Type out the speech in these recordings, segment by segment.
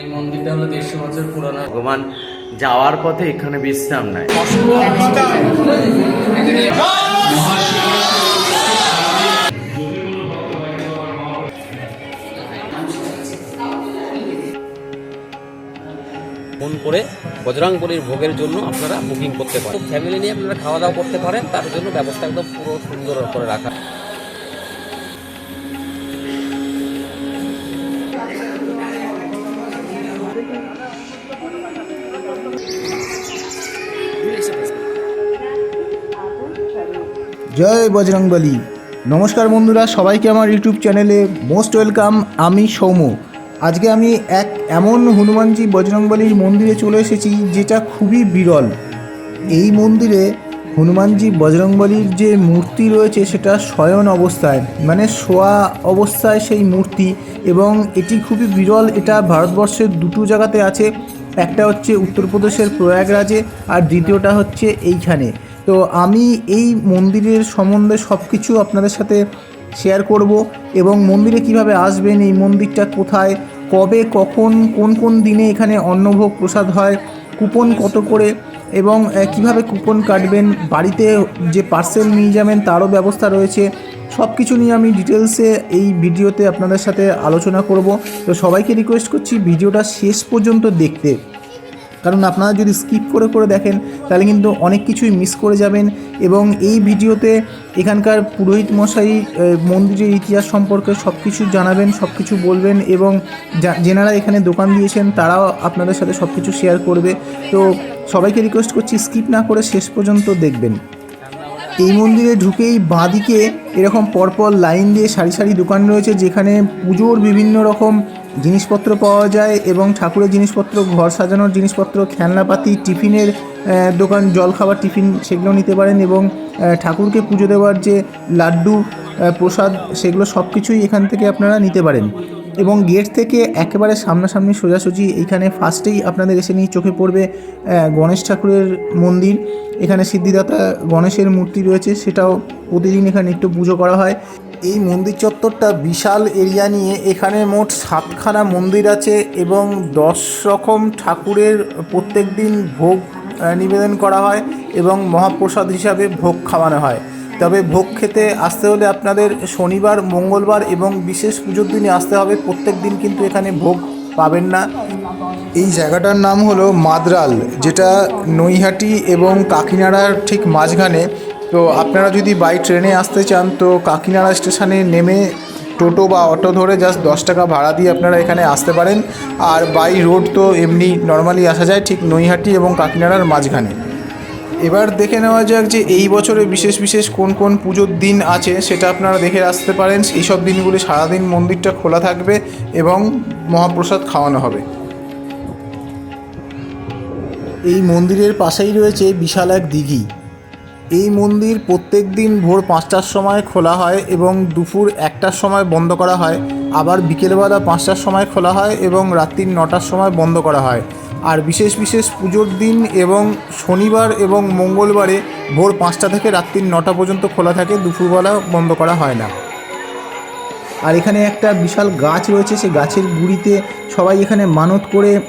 এই মন্দিরটা হলো দেড়শো বছর পুরনো। ভগবান যাওয়ার পথে এখানে বিশ্রাম নেয়। ফোন করে বজরাংবলির ভোগের জন্য আপনারা বুকিং করতে পারেন। ফ্যামিলি নিয়ে আপনারা খাওয়া দাওয়া করতে পারেন তার জন্য ব্যবস্থা একদম পুরো সুন্দর করে রাখা। জয় বজরংবলী। নমস্কার বন্ধুরা, সবাইকে আমার ইউটিউব চ্যানেলে মোস্ট ওয়েলকাম, আমি সৌম্য। আজকে আমি এক এমন হনুমানজি বজরংবলীর মন্দিরে চলে এসেছি, যেটা খুবই বিরল। এই মন্দিরে হনুমানজি বজরংবলীর যে মূর্তি রয়েছে, সেটা শয়ন অবস্থায় মানে শোয়া অবস্থায় সেই মূর্তি, এবং এটি খুবই বিরল। এটা ভারতবর্ষের দুটো জায়গাতে আছে, একটা হচ্ছে উত্তরপ্রদেশের প্রয়াগরাজে, আর দ্বিতীয়টা হচ্ছে এইখানে। তো আমি এই মন্দিরের সম্বন্ধে সব কিছু আপনাদের সাথে শেয়ার করব এবং মন্দিরে কীভাবে আসবেন, এই মন্দিরটা কোথায়, কবে, কখন, কোন কোন দিনে এখানে অন্নভোগ প্রসাদ হয় কুপন কত করে এবং কীভাবে কুপন কাটবেন, বাড়িতে যে পার্সেল নিয়ে যাবেন তারও ব্যবস্থা রয়েছে সব কিছু নিয়ে আমি ডিটেলসে এই ভিডিওতে আপনাদের সাথে আলোচনা করব। তো সবাইকে রিকোয়েস্ট করছি ভিডিওটা শেষ পর্যন্ত দেখতে। কারণ আপনারা যদি স্কিপ করে করে দেখেন, তাহলে কিন্তু অনেক কিছুই মিস করে যাবেন এবং এই ভিডিওতে এখানকার পুরোহিত মশাই মন্দিরের ইতিহাস সম্পর্কে সব কিছু জানাবেন সব কিছু বলবেন এবং যেনারা এখানে দোকান দিয়েছেন, তারাও আপনাদের সাথে সব কিছু শেয়ার করবে। তো সবাইকে রিকোয়েস্ট করছি স্কিপ না করে শেষ পর্যন্ত দেখবেন। এই মন্দিরে ঢুকেই বাঁদিকে এরকম পরপর লাইন দিয়ে সারি সারি দোকান রয়েছে, যেখানে পুজোর বিভিন্ন রকম জিনিসপত্র পাওয়া যায় এবং ঠাকুরের জিনিসপত্র, ঘর সাজানোর জিনিসপত্র, খেলনাপাতি, টিফিনের দোকান, জলখাবার, টিফিন সেগুলো নিতে পারেন এবং ঠাকুরকে পুজো দেওয়ার যে লাড্ডু প্রসাদ, সেগুলো সব কিছুই এখান থেকে আপনারা নিতে পারেন। এবং গেট থেকে একেবারে সামনাসামনি সোজাসুজি এইখানে ফার্স্টেই আপনাদের এসে নিয়ে চোখে পড়বে গণেশ ঠাকুরের মন্দির। এখানে সিদ্ধিদাতা গণেশের মূর্তি রয়েছে, সেটাও প্রতিদিন এখানে একটু পুজো করা হয়। এই মন্দির চত্বরটা বিশাল এরিয়া নিয়ে এখানে মোট সাতখানা মন্দির আছে এবং দশ রকম ঠাকুরের প্রত্যেক দিন ভোগ নিবেদন করা হয় এবং মহাপ্রসাদ হিসাবে ভোগ খাওয়ানো হয়। তবে ভোগ খেতে আসতে হলে আপনাদের শনিবার, মঙ্গলবার এবং বিশেষ পুজোর দিনে আসতে হবে। প্রত্যেক দিন কিন্তু এখানে ভোগ পাবেন না। এই জায়গাটার নাম হলো মাদ্রাল, যেটা নৈহাটি এবং কাকিনাড়ার ঠিক মাঝখানে। তো আপনারা যদি বাই ট্রেনে আসতে চান, তো কাকিনাড়া স্টেশনে নেমে টোটো বা অটো ধরে জাস্ট দশ টাকা ভাড়া দিয়ে আপনারা এখানে আসতে পারেন। আর বাই রোড তো এমনি নর্মালি আসা যায় ঠিক নৈহাটি এবং কাকিনাড়ার মাঝখানে। এবার দেখে নেওয়া যাক যে এই বছরে বিশেষ বিশেষ কোন কোন পুজোর দিন আছে, সেটা আপনারা দেখে আসতে পারেন। এই সব দিনগুলি সারাদিন মন্দিরটা খোলা থাকবে এবং মহাপ্রসাদ খাওয়ানো হবে। এই মন্দিরের পাশেই রয়েছে বিশাল এক দিঘি। এই মন্দির প্রত্যেক দিন ভোর পাঁচটার সময় খোলা হয় এবং দুপুর একটার সময় বন্ধ করা হয়। আবার বিকেলবেলা পাঁচটার সময় খোলা হয় এবং রাত্রি নটার সময় বন্ধ করা হয়। আর বিশেষ বিশেষ পুজোর দিন এবং শনিবার এবং মঙ্গলবারে ভোর পাঁচটা থেকে রাত্রি নটা পর্যন্ত খোলা থাকে, দুপুরবেলা বন্ধ করা হয় না। আর এখানে একটা বিশাল গাছ রয়েছে, সেই গাছের গুড়িতে সবাই এখানে মানত করে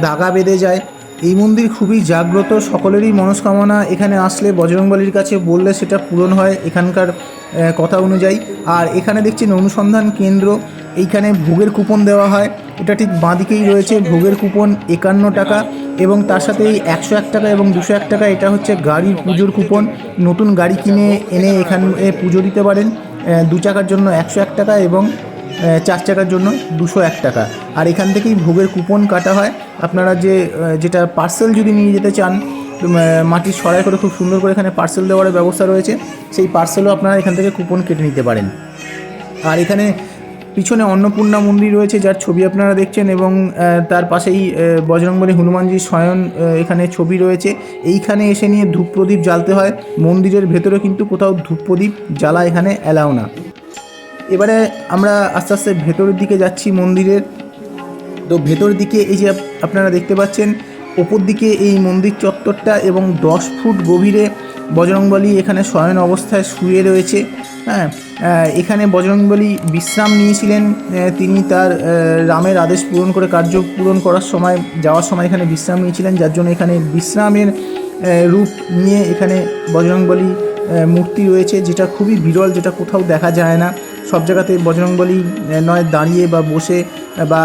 দাগা বেঁধে যায়। এই মন্দির খুবই জাগ্রত, সকলেরই মনস্কামনা এখানে আসলে বজরংবলির কাছে বললে সেটা পূরণ হয় এখানকার কথা অনুযায়ী। আর এখানে দেখছেন অনুসন্ধান কেন্দ্র, এইখানে ভোগের কুপন দেওয়া হয়। এটা ঠিক বাঁদিকেই রয়েছে, ভোগের কুপন একান্ন টাকা এবং তার সাথে এই একশো এক টাকা এবং দুশো এক টাকা, এটা হচ্ছে গাড়ির পুজোর কুপন। নতুন গাড়ি কিনে এনে এখানে পুজো দিতে পারেন দু চাকার জন্য একশো এক টাকা এবং চার চাকার জন্য দুশো এক টাকা। আর এখান থেকেই ভোগের কুপন কাটা হয়। আপনারা যে যেটা পার্সেল যদি নিয়ে যেতে চান মাটির সরাই করে খুব সুন্দর করে এখানে পার্সেল দেওয়ার ব্যবস্থা রয়েছে, সেই পার্সেলও আপনারা এখান থেকে কুপন কেটে নিতে পারেন। আর এখানে পিছনে অন্নপূর্ণা মন্দির রয়েছে, যার ছবি আপনারা দেখছেন এবং তার পাশেই বজরংবলী হনুমানজি স্বয়ন এখানে ছবি রয়েছে। এইখানে এসে নিয়ে ধূপ প্রদীপ জ্বালতে হয়। মন্দিরের ভেতরে কিন্তু কোথাও ধূপ প্রদীপ জ্বালা এখানে অ্যালাও না। এবারে আমরা আস্তে আস্তে ভেতরের দিকে যাচ্ছি মন্দিরের। তো ভেতর দিকে এই যে আপনারা দেখতে পাচ্ছেন, ওপর দিকে এই মন্দির চত্বরটা এবং দশ ফুট গভীরে বজরংবলী এখানে শয়ন অবস্থায় শুয়ে রয়েছে। হ্যাঁ এখানে বজরংবলী বিশ্রাম নিয়েছিলেন তিনি তার রামের আদেশ পূরণ করে কার্য পূরণ করার সময়, যাওয়ার সময় এখানে বিশ্রাম নিয়েছিলেন, যার জন্য এখানে বিশ্রামের রূপ নিয়ে এখানে বজরংবলী মূর্তি রয়েছে, যেটা খুবই বিরল, যেটা কোথাও দেখা যায় না। সব জায়গাতে বজরংবলী নয়, দাঁড়িয়ে বা বসে বা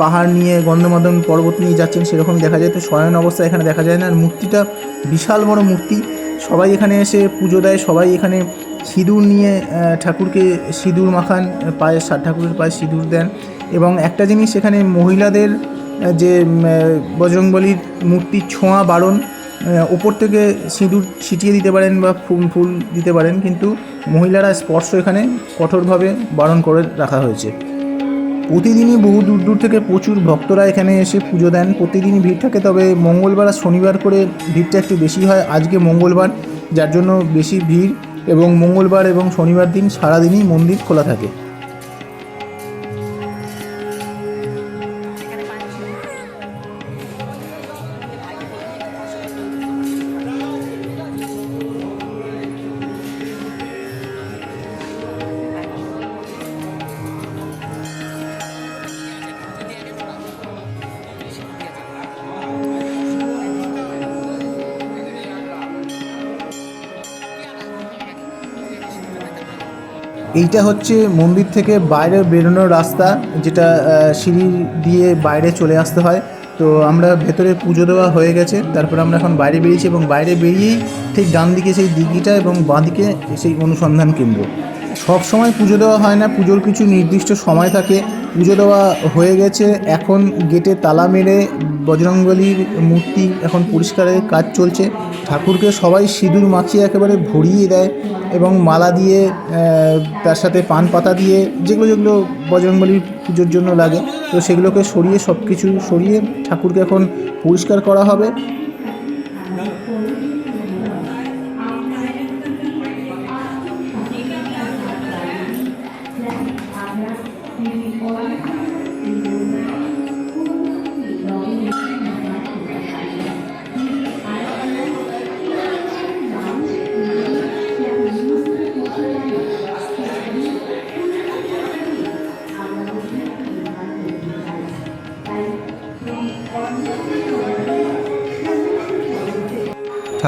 পাহাড় নিয়ে গন্ধমাদন পর্বত নিয়ে যাচ্ছেন সেরকম দেখা যায়। তো শয়ন অবস্থা এখানে দেখা যায় না। আর মূর্তিটা বিশাল বড় মূর্তি। সবাই এখানে এসে পুজো দেয়, সবাই এখানে সিঁদুর নিয়ে ঠাকুরকে সিঁদুর মাখান পায়ে ঠাকুরের পায়ে সিঁদুর দেন এবং একটা জিনিস এখানে মহিলাদের যে বজরংবলীর মূর্তির ছোঁয়া বারণ ওপর থেকে সিঁদুর ছিটিয়ে দিতে পারেন বা ফুল ফুল দিতে পারেন, কিন্তু মহিলারা স্পর্শ এখানে কঠোরভাবে বারণ করে রাখা হয়েছে। প্রতিদিনই বহু দূর দূর থেকে প্রচুর ভক্তরা এখানে এসে পুজো দেন। প্রতিদিনই ভিড় থাকে, তবে মঙ্গলবার আর শনিবার করে ভিড়টা একটু বেশি হয়। আজকে মঙ্গলবার, যার জন্য বেশি ভিড়। এবং মঙ্গলবার এবং শনিবার দিন সারাদিনই মন্দির খোলা থাকে। এইটা হচ্ছে মন্দির থেকে বাইরে বেরোনোর রাস্তা, যেটা সিঁড়ি দিয়ে বাইরে চলে আসতে হয়। তো আমরা ভেতরে পুজো দেওয়া হয়ে গেছে, তারপর আমরা এখন বাইরে বেরিয়েছি এবং বাইরে বেরিয়েই ঠিক ডান দিকে সেই দিঘিটা এবং বাঁ দিকে সেই অনুসন্ধান কেন্দ্র। সব সময় পুজো দেওয়া হয় না, পুজোর কিছু নির্দিষ্ট সময় থাকে পুজো দেওয়া হয়ে গেছে। এখন গেটে তালা মেরে বজরংবলীর মূর্তি এখন পরিষ্কারের কাজ চলছে। ঠাকুরকে সবাই সিঁদুর মাখিয়ে একেবারে ভরিয়ে দেয় এবং মালা দিয়ে তার সাথে পান পাতা দিয়ে যেগুলো যেগুলো বজরংবলীর পুজোর জন্য লাগে, তো সেগুলোকে সরিয়ে সব কিছু সরিয়ে ঠাকুরকে এখন পরিষ্কার করা হবে।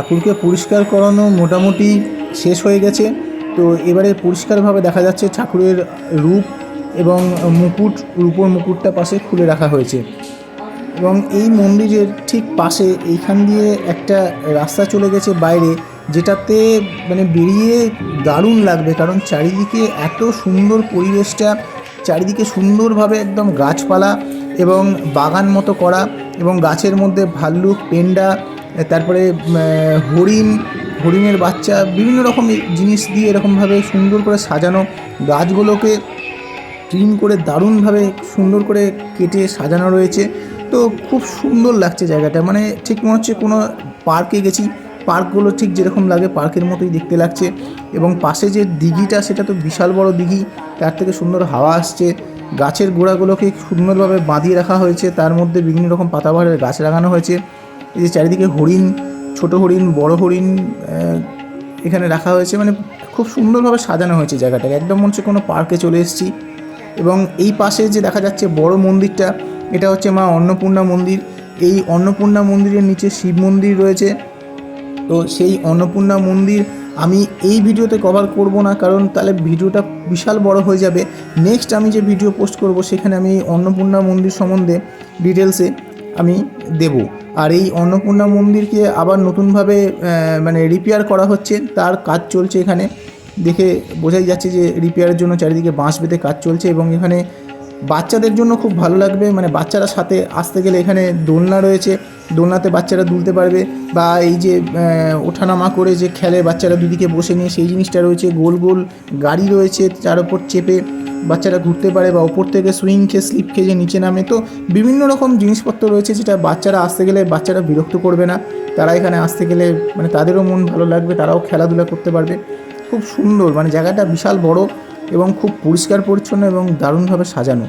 ঠাকুরকে পরিষ্কার করানো মোটামুটি শেষ হয়ে গেছে। তো এবারে পরিষ্কারভাবে দেখা যাচ্ছে ঠাকুরের রূপ এবং মুকুট, রূপোর মুকুটটা পাশে খুলে রাখা হয়েছে। এবং এই মন্দিরের ঠিক পাশে এইখান দিয়ে একটা রাস্তা চলে গেছে বাইরে, যেটাতে মানে বেরিয়ে দারুণ লাগবে, কারণ চারিদিকে এত সুন্দর পরিবেশটা, চারিদিকে সুন্দরভাবে একদম গাছপালা এবং বাগান মতো করা এবং গাছের মধ্যে ভাল্লুক, পেন্ডা তারপরে হরিণ, হরিণের বাচ্চা, বিভিন্ন রকম জিনিস দিয়ে এরকমভাবে সুন্দর করে সাজানো গাছগুলোকে ক্লিন করে দারুণভাবে সুন্দর করে কেটে সাজানো রয়েছে। তো খুব সুন্দর লাগছে জায়গাটা। মানে ঠিক মনে হচ্ছে কোনো পার্কে গেছি। পার্কগুলো ঠিক যেরকম লাগে পার্কের মতোই দেখতে লাগছে। এবং পাশে যে দিঘিটা, সেটা তো বিশাল বড় দিঘি। তার থেকে সুন্দর হাওয়া আসছে। গাছের গোড়াগুলোকে সুন্দরভাবে বাঁধিয়ে রাখা হয়েছে। তার মধ্যে বিভিন্ন রকম পাতাবাহারের গাছ লাগানো হয়েছে। এই যে চারিদিকে হরিণ, ছোট হরিণ, বড় হরিণ এখানে রাখা হয়েছে। মানে খুব সুন্দরভাবে সাজানো হয়েছে জায়গাটাকে। একদম মনে হচ্ছে কোনো পার্কে চলে এসেছি। এবং এই পাশে যে দেখা যাচ্ছে বড় মন্দিরটা, এটা হচ্ছে মা অন্নপূর্ণা মন্দির। এই অন্নপূর্ণা মন্দিরের নিচে শিব মন্দির রয়েছে। তো সেই অন্নপূর্ণা মন্দির আমি এই ভিডিওতে কভার করব না, কারণ তাহলে ভিডিওটা বিশাল বড় হয়ে যাবে। নেক্সট আমি যে ভিডিও পোস্ট করব, সেখানে আমি অন্নপূর্ণা মন্দির সম্বন্ধে ডিটেলসে আমি দেব। আর এই অন্নপূর্ণা মন্দিরকে আবার নতুনভাবে মানে রিপেয়ার করা হচ্ছে। তার কাজ চলছে এখানে। দেখে বোঝাই যাচ্ছে যে রিপেয়ারের জন্য চারিদিকে বাঁশ বেঁধে কাজ চলছে এবং এখানে বাচ্চাদের জন্য খুব ভালো লাগবে মানে বাচ্চারা সাথে আসতে গেলে এখানে দোলনা রয়েছে, দোলনাতে বাচ্চারা দুলতে পারবে, বা এই যে ওঠানামা করে যে খেলে বাচ্চারা দুদিকে বসে নিয়ে সেই জিনিসটা রয়েছে, গোল গোল গাড়ি রয়েছে যার ওপর চেপে বাচ্চারা ঘুরতে পারে, বা ওপর থেকে সুইং খেয়ে, স্লিপ খেয়ে যে নিচে নামে, তো বিভিন্ন রকম জিনিসপত্র রয়েছে যেটা বাচ্চারা আসতে গেলে বাচ্চারা বিরক্ত করবে না, তারা এখানে আসতে গেলে মানে তাদেরও মন ভালো লাগবে, তারাও খেলাধুলা করতে পারবে, খুব সুন্দর মানে জায়গাটা বিশাল বড় এবং খুব পরিষ্কার পরিচ্ছন্ন এবং দারুণভাবে সাজানো।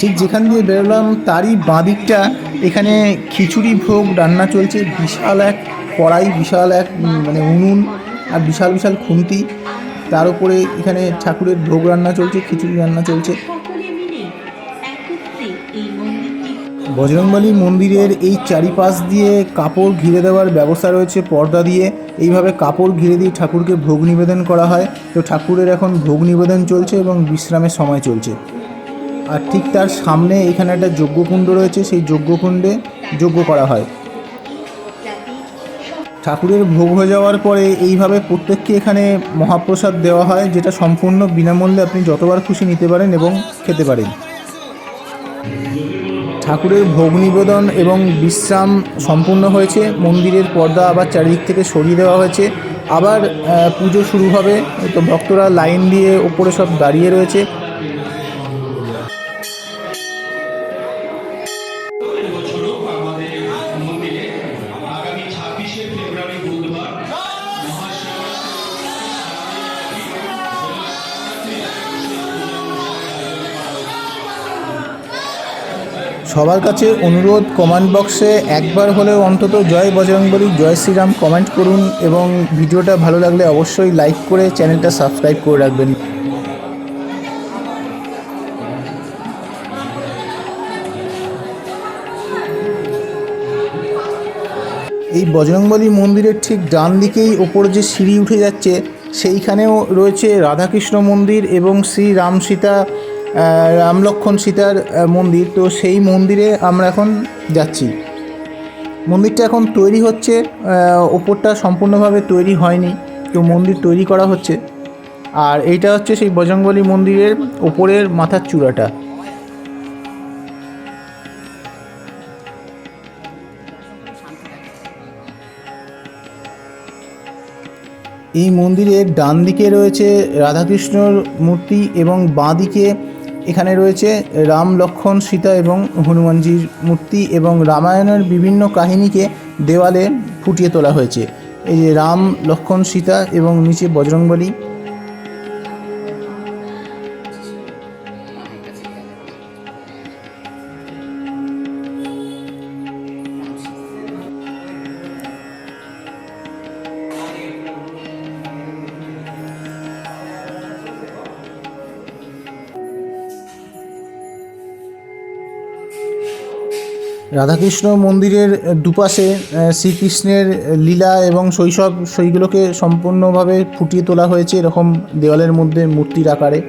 ঠিক যেখান দিয়ে বেরোলাম, তারই বাঁদিকটা এখানে খিচুড়ি ভোগ রান্না চলছে। বিশাল এক কড়াই, বিশাল এক মানে উনুন আর বিশাল বিশাল খুন্তি। তার উপরে এখানে ঠাকুরের ভোগ রান্না চলছে, খিচুড়ি রান্না চলছে। বজরংবলী মন্দিরের এই চারিপাশ দিয়ে কাপড় ঘিরে দেওয়ার ব্যবস্থা রয়েছে পর্দা দিয়ে। এইভাবে কাপড় ঘিরে দিয়ে ঠাকুরকে ভোগ নিবেদন করা হয়। তো ঠাকুরের এখন ভোগ নিবেদন চলছে এবং বিশ্রামের সময় চলছে। আর ঠিক তার সামনে এখানে একটা যজ্ঞকুণ্ড রয়েছে, সেই যজ্ঞকুণ্ডে যজ্ঞ করা হয়। ঠাকুরের ভোগ হয়ে যাওয়ার পরে এইভাবে প্রত্যেককে এখানে মহাপ্রসাদ দেওয়া হয়, যেটা সম্পূর্ণ বিনামূল্যে আপনি যতবার খুশি নিতে পারেন এবং খেতে পারেন। ঠাকুরের ভোগ নিবেদন এবং বিশ্রাম সম্পূর্ণ হয়েছে, মন্দিরের পর্দা আবার চারিদিক থেকে সরিয়ে দেওয়া হয়েছে। আবার পুজো শুরু হবে, তো ভক্তরা লাইন দিয়ে ওপরে সব দাঁড়িয়ে রয়েছে। সবার কাছে অনুরোধ কমেন্ট বক্সে একবার হলেও অন্তত জয় বজরংবলী, জয় শ্রীরাম কমেন্ট করুন এবং ভিডিওটা ভালো লাগলে অবশ্যই লাইক করে চ্যানেলটা সাবস্ক্রাইব করে রাখবেন। এই বজরংবলী মন্দিরের ঠিক ডান দিকেই ওপর যে সিঁড়ি উঠে যাচ্ছে, সেইখানেও রয়েছে রাধাকৃষ্ণ মন্দির এবং শ্রী রাম সীতা আহ, রাম লক্ষ্মণ সীতার মন্দির। তো সেই মন্দিরে আমরা এখন যাচ্ছি। মন্দিরটা এখন তৈরি হচ্ছে ওপরটা সম্পূর্ণভাবে তৈরি হয়নি। তো মন্দির তৈরি করা হচ্ছে। আর এইটা হচ্ছে সেই বজরংবলী মন্দিরের ওপরের মাথার চূড়াটা। এই মন্দিরের ডান দিকে রয়েছে রাধাকৃষ্ণর মূর্তি এবং বাঁ দিকে এখানে রয়েছে রাম লক্ষণ, সীতা এবং হনুমানজির মূর্তি এবং রামায়ণের বিভিন্ন কাহিনীকে দেওয়ালে ফুটিয়ে তোলা হয়েছে। এই যে রাম, লক্ষণ, সীতা এবং নিচে বজরংবলী রাধাকৃষ্ণ মন্দিরের দুপাশে শ্রীকৃষ্ণের লীলা এবং শৈশব, সেইগুলোকে সম্পূর্ণভাবে ফুটিয়ে তোলা হয়েছে এরকম দেওয়ালের মধ্যে মূর্তির আকারে।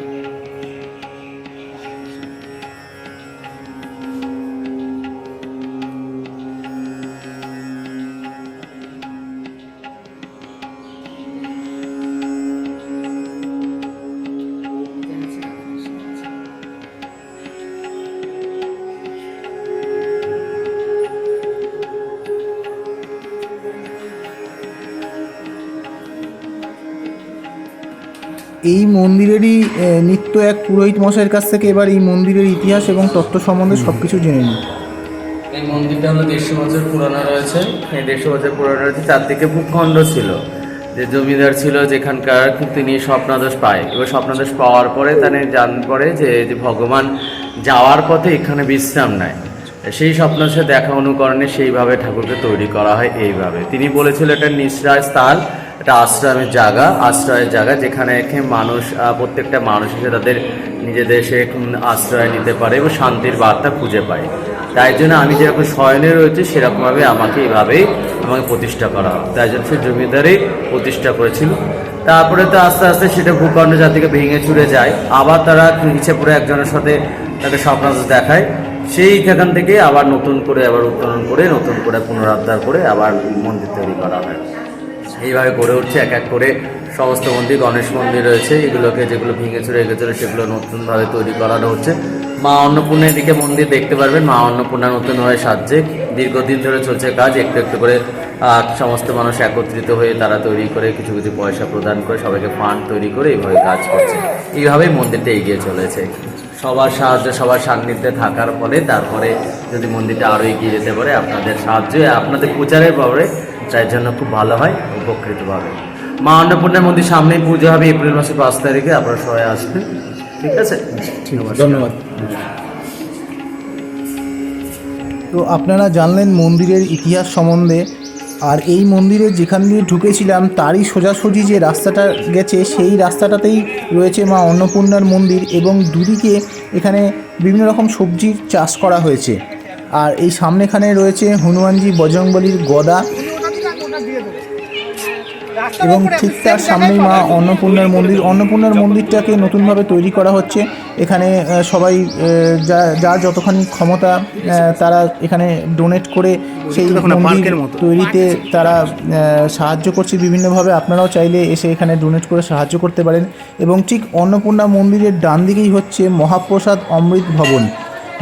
এই মন্দিরেরই নিত্য এক পুরোহিত মশাইয়ের কাছ থেকে এবার এই মন্দিরের ইতিহাস এবং তত্ত্ব সম্বন্ধে সব কিছু জেনে নিই। এই মন্দিরটা হলো দেড়শো বছর পুরানো রয়েছে। এই দেড়শো বছর পুরনো রয়েছে, চারদিকে ভূখণ্ড ছিল। যে জমিদার ছিল, যেখানকার তিনি স্বপ্নাদোষ পায়। এবার স্বপ্নাদোষ পাওয়ার পরে তানে জান যে যে ভগবান যাওয়ার পথে এখানে বিশ্রাম নেয়। সেই স্বপ্ন সে দেখা অনুকরণে সেইভাবে ঠাকুরকে তৈরি করা হয়, এইভাবে। তিনি বলেছিল, এটা নিঃশ্রয় স্থান এটা আশ্রমের জায়গা, আশ্রয়ের জায়গা যেখানে মানুষ প্রত্যেকটা মানুষ এসে তাদের নিজেদের সে আশ্রয় নিতে পারে এবং শান্তির বার্তা খুঁজে পায়। তাই জন্য আমি যেরকম শয়নে রয়েছে, সেরকমভাবে আমাকে এইভাবেই আমাকে প্রতিষ্ঠা করা হয় তাই জন্য সে জমিদারই প্রতিষ্ঠা করেছিল। তারপরে তো আস্তে আস্তে সেটা ভূখণ্ড জাতিকে ভেঙে চুরে যায়। আবার তারা নিচে পড়ে একজনের সাথে তাকে স্বপ্নাশ দেখায়। সেই সেখান থেকে আবার নতুন করে আবার উত্তোলন করে, নতুন করে পুনরুদ্ধার করে আবার মন্দির তৈরি করা হয়। এইভাবে গড়ে উঠছে, এক এক করে সমস্ত মন্দির, গণেশ মন্দির রয়েছে, এগুলোকে যেগুলো ভেঙে চুরে এগেছিলো সেগুলো নতুনভাবে তৈরি করানো হচ্ছে। মা অন্নপূর্ণার দিকে মন্দির দেখতে পারবেন। মা অন্নপূর্ণা নতুনভাবে সাজছে। দীর্ঘদিন ধরে চলছে কাজ, একটু একটু করে সমস্ত মানুষ একত্রিত হয়ে তারা তৈরি করে, কিছু কিছু পয়সা প্রদান করে, সবাইকে ফান্ড তৈরি করে এইভাবে কাজ করছে। এইভাবেই মন্দিরটা এগিয়ে চলেছে। সবার সাহায্য, সবার সান্নিধ্যে থাকার ফলে তারপরে যদি মন্দিরটা আরও এগিয়ে যেতে পারে, আপনাদের সাহায্য, আপনাদের প্রচারের পরে তার জন্য খুব ভালো হয় উপকৃত পাবে মা অন্নপূর্ণার মন্দির সামনেই পুজো হবে এপ্রিল মাসের পাঁচ তারিখে, আপনারা সবাই আসবেন। ঠিক আছে। ধন্যবাদ। তো আপনারা জানলেন মন্দিরের ইতিহাস সম্বন্ধে, আর এই মন্দিরে যেখান দিয়ে ঢুকেছিলাম, তারই সোজাসুজি যে রাস্তাটা গেছে, সেই রাস্তাটাতেই রয়েছে মা অন্নপূর্ণার মন্দির এবং দুদিকে এখানে বিভিন্ন রকম সবজির চাষ করা হয়েছে। আর এই সামনেখানে রয়েছে হনুমানজি বজরংবলির গদা। এবং ঠিক তার সামনেই মা অন্নপূর্ণার মন্দির। অন্নপূর্ণার মন্দিরটাকে নতুনভাবে তৈরি করা হচ্ছে। এখানে সবাই যা যার যতখানি ক্ষমতা তারা এখানে ডোনেট করে সেই মন্দির তৈরিতে তারা আহ, সাহায্য করছে বিভিন্নভাবে। আপনারাও চাইলে এসে এখানে ডোনেট করে সাহায্য করতে পারেন। এবং ঠিক অন্নপূর্ণা মন্দিরের ডান দিকেই হচ্ছে মহাপ্রসাদ অমৃত ভবন।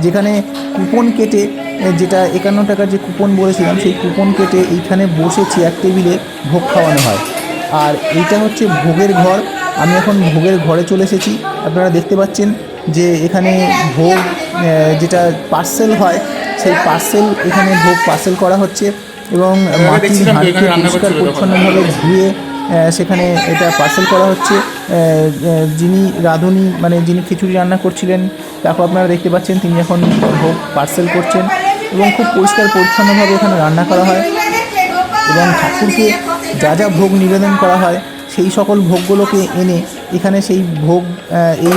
যেখানে কুপন কেটে যেটা একান্ন টাকার যে কুপন বলেছিলাম সেই কুপন কেটে এইখানে বসে চেয়ার টেবিলে ভোগ খাওয়ানো হয়। আর এইটা হচ্ছে ভোগের ঘর। আমি এখন ভোগের ঘরে চলে এসেছি। আপনারা দেখতে পাচ্ছেন যে এখানে ভোগ যেটা পার্সেল হয় সেই পার্সেল এখানে ভোগ পার্সেল করা হচ্ছে এবং মাটির হাঁড়িকে পরিষ্কার পরিচ্ছন্নভাবে ধুয়ে সেখানে এটা পার্সেল করা হচ্ছে। যিনি রাঁধুনি মানে যিনি খিচুড়ি রান্না করছিলেন তাকে আপনারা দেখতে পাচ্ছেন তিনি এখন ভোগ পার্সেল করছেন এবং খুব পরিষ্কার পরিচ্ছন্নভাবে এখানে রান্না করা হয় এবং ঠাকুরকে যা যা ভোগ নিবেদন করা হয় সেই সকল ভোগগুলোকে এনে এখানে সেই ভোগ এই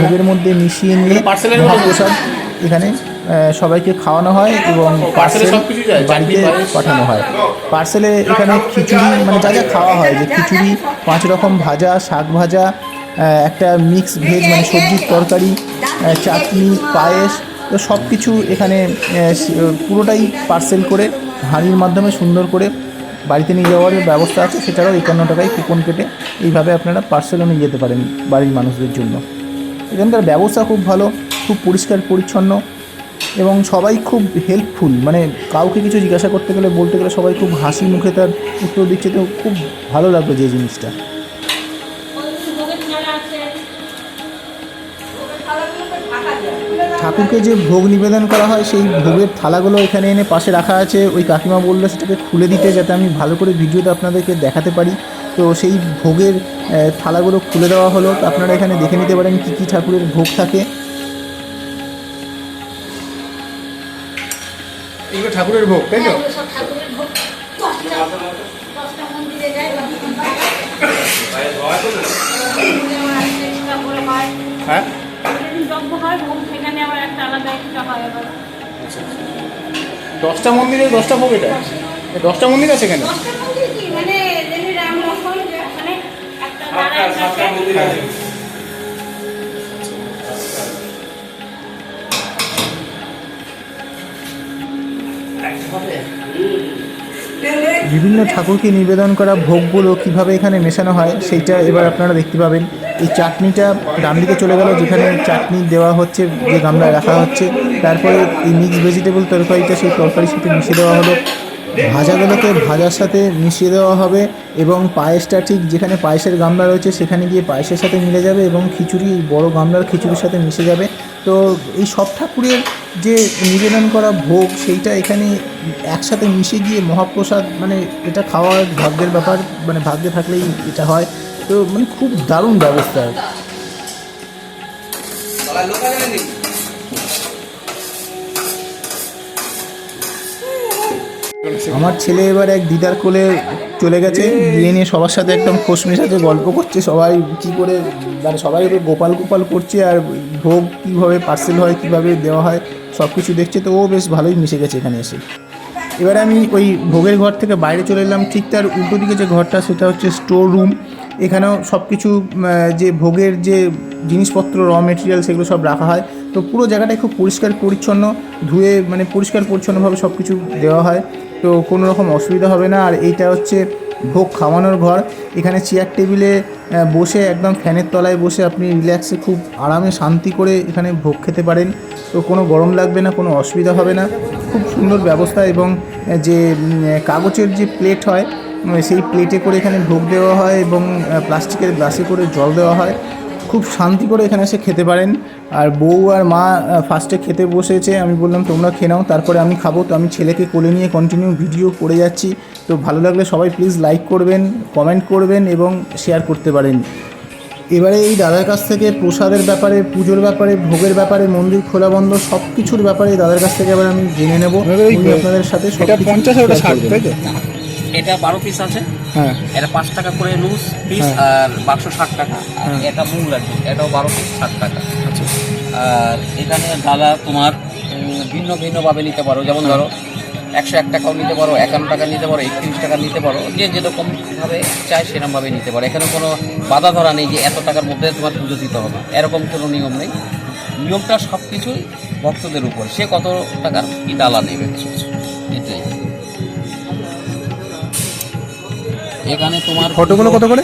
ভোগের মধ্যে মিশিয়ে নিয়ে মহাপ্রসাদ এখানে সবাইকে খাওয়ানো হয় এবং পার্সেল বাড়িতে পাঠানো হয়। পার্সেলে এখানে খিচুড়ি মানে যা যা খাওয়া হয় যে খিচুড়ি পাঁচ রকম ভাজা শাক ভাজা একটা মিক্স ভেজ মানে সবজির তরকারি চাটনি পায়েস তো সব কিছু এখানে পুরোটাই পার্সেল করে হাঁড়ির মাধ্যমে সুন্দর করে বাড়িতে নিয়ে যাওয়ার ব্যবস্থা আছে। সেটারও একান্ন টাকায় কুপন কেটে এইভাবে আপনারা পার্সেলও নিয়ে যেতে পারেন বাড়ির মানুষদের জন্য। এখানকার ব্যবস্থা খুব ভালো খুব পরিষ্কার পরিচ্ছন্ন। এবং সবাই খুব হেল্পফুল মানে কাউকে কিছু জিজ্ঞাসা করতে গেলে, বলতে গেলে সবাই খুব হাসি মুখে তার উত্তর দিচ্ছে। তো খুব ভালো লাগল যে জিনিসটা। ঠাকুরকে যে ভোগ নিবেদন করা হয়, সেই ভোগের থালাগুলো এখানে এনে পাশে রাখা আছে। ওই কাকিমা বলল, সেটাকে খুলে দিতে, যাতে আমি ভালো করে ভিডিওতে আপনাদেরকে দেখাতে পারি। তো সেই ভোগের থালাগুলো খুলে দেওয়া হলো। আপনারা এখানে দেখে নিতে পারেন কী কী ঠাকুরের ভোগ থাকে। এগুলো ঠাকুরের ভোগ তাই তো? সব ঠাকুরের ভোগ। দশটা দশটা মন্দিরে যায় হয়? হ্যাঁ হয় হয় আবার। দশটা মন্দিরে দশটা ভোগ এটা? দশটা মন্দির। আছে মানে রাম মানে একটা বিভিন্ন ঠাকুরকে নিবেদন করা ভোগগুলো কীভাবে এখানে মেশানো হয়, সেইটা এবার আপনারা দেখতে পাবেন। এই চাটনিটা ডান দিকে চলে গেল, যেখানে চাটনি দেওয়া হচ্ছে, যে গামলায় রাখা হচ্ছে। তারপরে এই মিক্স ভেজিটেবল তরকারিটা সেই তরকারির সাথে মিশিয়ে দেওয়া হলো। ভাজাগুলোকে ভাজার সাথে মিশিয়ে দেওয়া হবে এবং পায়েসটা ঠিক যেখানে পায়েসের গামলা রয়েছে, সেখানে গিয়ে পায়েসের সাথে মিলে যাবে এবং খিচুড়ি বড় গামলার খিচুড়ির সাথে মিশে যাবে। তো এই সব ঠাকুরের যে নিবেদন করা ভোগ সেইটা এখানে একসাথে মিশে গিয়ে মহাপ্রসাদ মানে এটা খাওয়ার ভাগ্যের ব্যাপার মানে ভাগ্যে থাকলেই এটা হয়। তো মানে খুব দারুণ ব্যবস্থা। আমার ছেলে এবার এক দিদার কোলে চলে গেছে। গিয়ে নিয়ে সবার সাথে একদম খোশমেশাতে গল্প করছে। সবাই কি করে মানে সবাই গোপাল গোপাল করছে আর ভোগ কীভাবে পার্সেল হয়, কীভাবে দেওয়া হয় সব কিছু দেখছে। তো ও বেশ ভালোই মিশে গেছে এখানে এসে। এবারে আমি ওই ভোগের ঘর থেকে বাইরে চলে এলাম। ঠিক তার উল্টো দিকে যে ঘরটা, সেটা হচ্ছে স্টোর রুম এখানেও সব কিছু যে ভোগের যে জিনিসপত্র র মেটেরিয়াল সেগুলো সব রাখা হয়। তো পুরো জায়গাটাই খুব পরিষ্কার পরিচ্ছন্ন। ধুয়ে মানে পরিষ্কার পরিচ্ছন্নভাবে সব কিছু দেওয়া হয়। তো কোনো রকম অসুবিধা হবে না। আর এইটা হচ্ছে ভোগ খাওয়ানোর ঘর। এখানে চেয়ার টেবিলে বসে একদম ফ্যানের তলায় বসে আপনি রিল্যাক্সে খুব আরামে শান্তি করে এখানে ভোগ খেতে পারেন। তো কোনো গরম লাগবে না, কোনো অসুবিধা হবে না। খুব সুন্দর ব্যবস্থা এবং যে কাগজের যে প্লেট হয় সেই প্লেটে করে এখানে ভোগ দেওয়া হয় এবং প্লাস্টিকের গ্লাসে করে জল দেওয়া হয়। খুব শান্তি করে এখানে এসে খেতে পারেন। আর বউ আর মা ফার্স্টে খেতে বসেছে। আমি বললাম তোমরা খেয়ে নাও তারপরে আমি খাব। তো আমি ছেলেকে কোলে নিয়ে কন্টিনিউ ভিডিও করে যাচ্ছি। তো ভালো লাগলে সবাই প্লিজ লাইক করবেন কমেন্ট করবেন এবং শেয়ার করতে পারেন। এবারে এই দাদার কাছ থেকে প্রসাদের ব্যাপারে পুজোর ব্যাপারে ভোগের ব্যাপারে মন্দির খোলা বন্ধ সব কিছুর ব্যাপারে দাদার কাছ থেকে এবার আমি জেনে নেব। আপনাদের সাথে সব পঞ্চাশ এটা বারো পিস আছে। হ্যাঁ। এটা পাঁচ টাকা করে লুজ পিস হ্যাঁ। আর বাক্স ষাট টাকা। আর হ্যাঁ। এটা মূল লাড্ডু এটাও বারো পিস ষাট টাকা। আচ্ছা। আর এখানে ডালা তোমার ভিন্ন ভিন্নভাবে নিতে পারো। যেমন ধরো একশো এক টাকাও নিতে পারো একান্ন টাকা নিতে পারো একত্রিশ টাকা নিতে পারো যে যেরকম ভাবে চায় সেরকমভাবে নিতে পারো। এখানে কোনো বাধা ধরা নেই যে এত টাকার মধ্যে তোমার পুজো দিতে হবে। এরকম কোনো নিয়ম নেই। নিয়মটা সব কিছুই ভক্তদের উপর। সে কত টাকার কি ডালা নেবে এটাই। এখানে তোমার ফটোগুলো কত করে?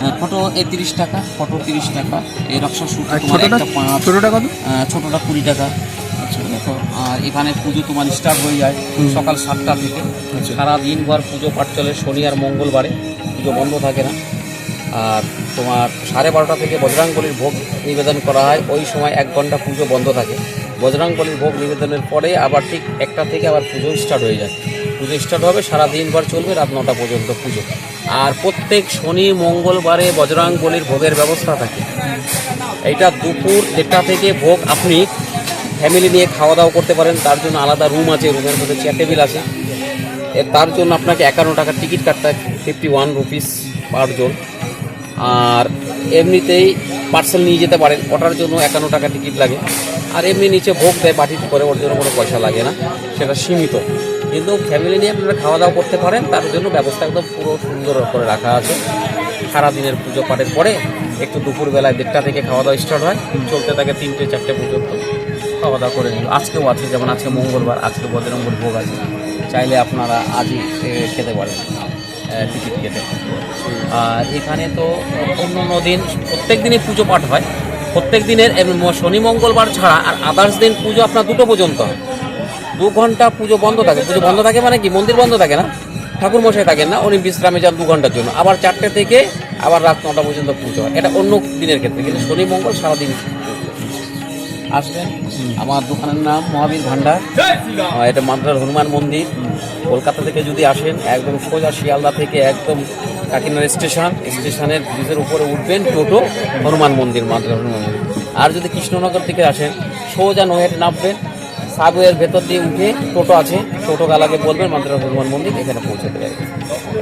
হ্যাঁ, ফটো এই তিরিশ টাকা ফটো তিরিশ টাকা। এই রক্সা শুট তোমার একটা পাঁচ। ছোটটা কত? আহ, ছোটটা কুড়ি টাকা। আচ্ছা দেখো আর এখানে পুজো তোমার স্টার্ট হয়ে যায় সকাল সাতটা থেকে। আচ্ছা। সারা দিনভর পুজো পাঠ চলে শনি আর মঙ্গলবারে পুজো বন্ধ থাকে না। আর তোমার সাড়ে বারোটা থেকে বজরাঙ্গলির ভোগ নিবেদন করা হয়। ওই সময় এক ঘণ্টা পুজো বন্ধ থাকে। বজরাঙ্গলির ভোগ নিবেদনের পরে আবার ঠিক একটা থেকে আবার পুজো স্টার্ট হয়ে যায়। পুজো স্টার্ট হবে সারা দিনভর চলবে রাত নটা পর্যন্ত পুজো। আর প্রত্যেক শনি, মঙ্গলবারে বজরাঙ্গলির ভোগের ব্যবস্থা থাকে। এইটা দুপুর দেড়টা থেকে ভোগ আপনি ফ্যামিলি নিয়ে খাওয়া দাওয়া করতে পারেন। তার জন্য আলাদা রুম আছে রুমের মধ্যে চেয়ার টেবিল আছে। তার জন্য আপনাকে একান্ন টাকার টিকিট কাটতে হয় ফিফটি ওয়ান রুপিস পার জন। আর এমনিতেই পার্সেল নিয়ে যেতে পারেন, ওটার জন্য একান্ন টাকা টিকিট লাগে। আর এমনি নিচে ভোগ দেয়, বাটিতে করে, ওর জন্য কোনো পয়সা লাগে না, সেটা সীমিত। কিন্তু ফ্যামিলি নিয়ে আপনারা খাওয়া দাওয়া করতে পারেন, তার জন্য ব্যবস্থা একদম পুরো সুন্দর করে রাখা আছে। সারাদিনের পুজো পাঠের পরে একটু দুপুরবেলায় দেড়টা থেকে খাওয়া দাওয়া স্টার্ট হয়, চলতে থাকে তিনটে, চারটে পর্যন্ত। খাওয়া দাওয়া করে নিল। আজকেও আছে, যেমন আজকে মঙ্গলবার, আজকে বজরঙ্গর ভোগ আছে। চাইলে আপনারা আজই খেতে পারেন টিকিট কেটে। আর এখানে তো অন্য অন্য দিন প্রত্যেক দিনই পুজো পাঠ হয়। প্রত্যেক দিনের শনি, মঙ্গলবার ছাড়া আর আদার্স দিন পুজো আপনার দুটো পর্যন্ত হয়। দু ঘণ্টা পুজো বন্ধ থাকে। পুজো বন্ধ থাকে মানে কি? মন্দির বন্ধ থাকে না? ঠাকুর মশাই থাকেন না, উনি বিশ্রামে যান দু ঘণ্টার জন্য। আবার চারটে থেকে আবার রাত নটা পর্যন্ত পুজো হয়। এটা অন্য দিনের ক্ষেত্রে, কিন্তু শনি, মঙ্গল সারাদিন আসবেন। আমার দোকানের নাম মহাবীর ভান্ডার। এটা মাদ্রার হনুমান মন্দির। কলকাতা থেকে যদি আসেন, একদম সোজা শিয়ালদা থেকে একদম কাকিনার স্টেশন। স্টেশনের ব্রিজের উপরে উঠবেন, টোটো, হনুমান মন্দির মাদ্রা হনুমান মন্দির। আর যদি কৃষ্ণনগর থেকে আসেন, সোজা নহেটে নামবেন। সাবওয়ের ভেতর দিয়ে উঠে টোটো আছে। টোটো গালাকে বলবেন মাদ্রা হনুমান মন্দির, এখানে পৌঁছে দেবে।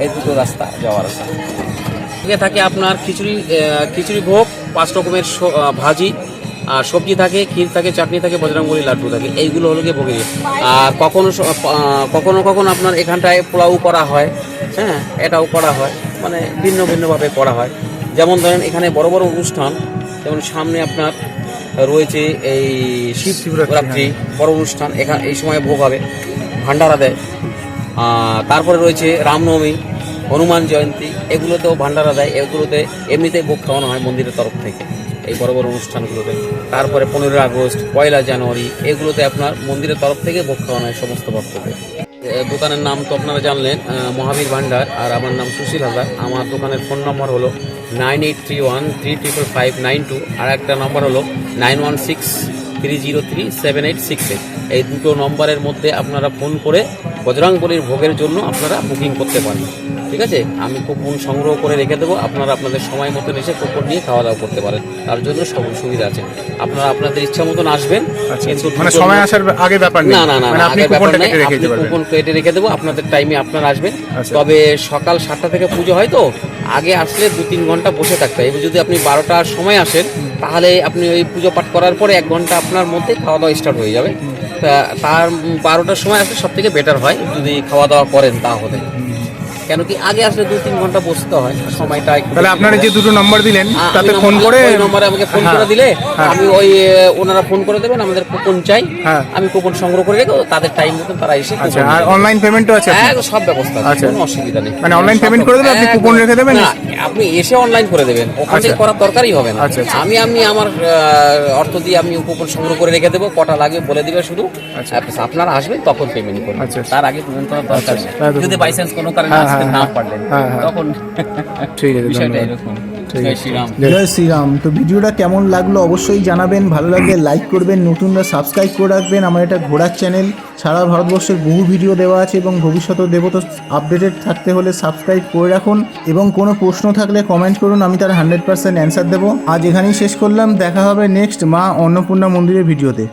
এই দুটো রাস্তা যাওয়ার রাস্তা। থেকে থাকে আপনার খিচুড়ি খিচুড়ি ভোগ, পাঁচ রকমের ভাজি, আর সবজি থাকে, ক্ষীর থাকে, চাটনি থাকে বজরঙ্গলি লাড্ডু থাকে। এইগুলো হলো গিয়ে ভোগের আর কখনো কখনো কখনো আপনার এখানটায় পোলাও করা হয় হ্যাঁ এটাও করা হয়। মানে ভিন্ন ভিন্নভাবে করা হয়। যেমন ধরেন, এখানে বড় বড় অনুষ্ঠান, যেমন সামনে আপনার রয়েছে এই শিব শিবরাত্রি বড় অনুষ্ঠান এখানে এই সময় ভোগ হবে ভান্ডারা দেয়। তারপরে রয়েছে রামনবমী হনুমান জয়ন্তী এগুলোতেও ভান্ডারা দেয় এগুলোতে এমনিতেই ভোগ খাওয়ানো হয় মন্দিরের তরফ থেকে এই বড় বড় অনুষ্ঠানগুলোতে। তারপরে পনেরোই আগস্ট পয়লা জানুয়ারি এগুলোতে আপনার মন্দিরের তরফ থেকে ভোগ খাওয়ানো হয় সমস্ত ভক্তদের। দোকানের নাম তো আপনারা জানলেন মহাবীর ভান্ডার আর আমার নাম সুশীল হাজার আমার দোকানের ফোন নম্বর হলো nine eight three one three triple five nine two আর একটা নম্বর হলো nine one six three zero three seven eight six eight. এই দুটো নম্বরের মধ্যে আপনারা ফোন করে বজরাঙ্গলির ভোগের জন্য আপনারা বুকিং করতে পারেন। ঠিক আছে? আমি কুপন সংগ্রহ করে রেখে দেবো। আপনারা আপনাদের সময় মতন এসে কুপন নিয়ে খাওয়া দাওয়া করতে পারেন। তার জন্য সব সুবিধা আছে। আপনারা আপনাদের ইচ্ছা মতন আসবেন। মানে সময় আসার আগে ব্যাপার না না না মানে আপনি কুপনটা কেটে রেখে আপনি দিতে পারবেন। কুপন কেটে রেখে দেবো আপনাদের টাইমে আপনারা আসবেন। আচ্ছা। তবে সকাল সাতটা থেকে পুজো হয় তো আগে আসলে দু তিন ঘণ্টা বসে থাকতে হয়। যদি আপনি বারোটার সময় আসেন তাহলে আপনি ওই পুজো পাঠ করার পরে এক ঘণ্টা আপনার মধ্যে খাওয়া দাওয়া স্টার্ট হয়ে যাবে। তার বারোটার সময় আসলে সব থেকে বেটার হয় যদি খাওয়া দাওয়া করেন তাহলে। কেন কি আগে আসলে দু তিন ঘণ্টা বসতে হয় সময়টা তাহলে আপনারা যে দুটো নম্বর দিলেন তাতে ফোন করে নম্বরে আমাকে ফোন করে হ্যাঁ, দিলে হ্যাঁ। আমি ওই ওনারা ফোন করে দেবেন আমাদের কুপন চাই হ্যাঁ। আমি কুপন সংগ্রহ করে রেখে তাদের টাইম মতন তারা এসে আচ্ছা আর অনলাইন পেমেন্টও আছে হ্যাঁ, সব ব্যবস্থা আছে আচ্ছা। কোনো অসুবিধা নেই মানে সব payment করে দেবেন, আপনি কুপন রেখে দেবেন? না, আপনি এসে অনলাইন করে দেবেন ওখানে আচ্ছা। করার দরকারই হবে না। আমি আমি আমার অর্থ দিয়ে আমি কুপন সংগ্রহ করে রেখে দেবো কটা লাগবে বলে দিবে শুধু। আপনারা আসবেন তখন পেমেন্ট করবেন। তার আগে পেমেন্ট করার দরকার যদি বাই চান্স কোনো কারণে হ্যাঁ, হ্যাঁ, না হ্যাঁ। পারলেন। হ্যাঁ, হ্যাঁ। তখন ঠিক আছে বিষয়টা এরকম। জয় শ্রীরাম। তো ভিডিওটা কেমন লাগল অবশ্যই জানাবেন। ভালো লাগলে লাইক করবেন নতুনরা সাবস্ক্রাইব করে রাখবেন। আমার এটা ঘোরার চ্যানেল সারা ভারতবর্ষের বহু ভিডিও দেওয়া আছে এবং ভবিষ্যতেও দেবো। তো আপডেটেড থাকতে হলে সাবস্ক্রাইব করে রাখুন। এবং কোনো প্রশ্ন থাকলে কমেন্ট করুন। আমি তার হান্ড্রেড পার্সেন্ট অ্যান্সার দেবো। আজ এখানেই শেষ করলাম। দেখা হবে নেক্সট মা অন্নপূর্ণা মন্দিরের ভিডিওতে